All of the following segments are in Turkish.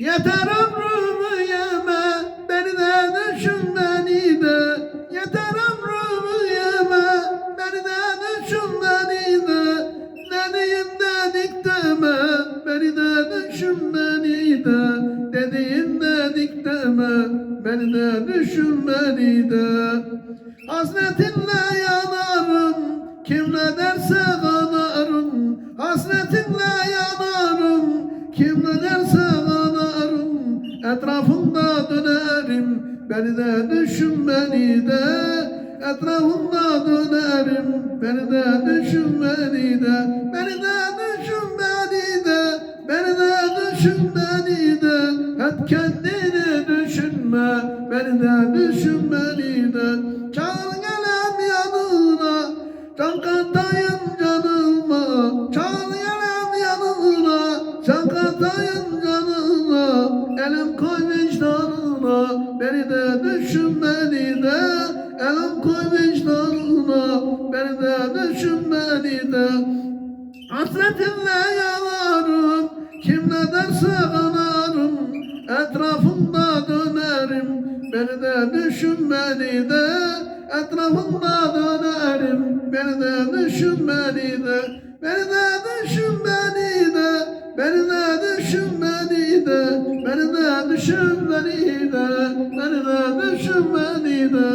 Yeter ömrümü yeme, beni de düşün beni de. Yeter ömrümü yeme, beni de düşün beni de. Dediğim dedik deme, beni de düşün beni de. Dediğim dedik deme, beni de düşün beni de. Hasretinle yanarım, kim ne derse kanarım. Hasretinle yanarım, kim ne derse. Etrafında dönerim, beni de düşün beni de. Etrafında dönerim, beni de düşün beni de. Beni de düşün beni de, beni de düşün beni de. Hep kendini düşünme, beni de düşün beni de. Çağır Elim koy vicdanına, beni de düşün beni de. Elim koy vicdanına, beni de düşün beni de. Hasretinle yanarım, kim ne derse kanarım. Etrafında dönerim, beni de düşün beni de. Etrafında dönerim, beni de düşün beni de. Beni de düşün beni de, beni de düşün beni de, beni de düşün beni de.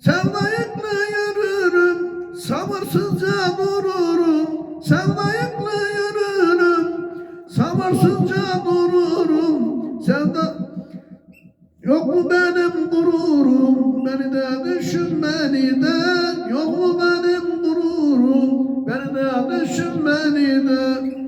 Sevdayıklı yürürüm, sabırsızca dururum. Sevdayıklı yürürüm, sabırsızca dururum. Sevda Yok mu benim gururum, beni de düşün beni de. Yok mu benim gururum, beni de düşün beni de.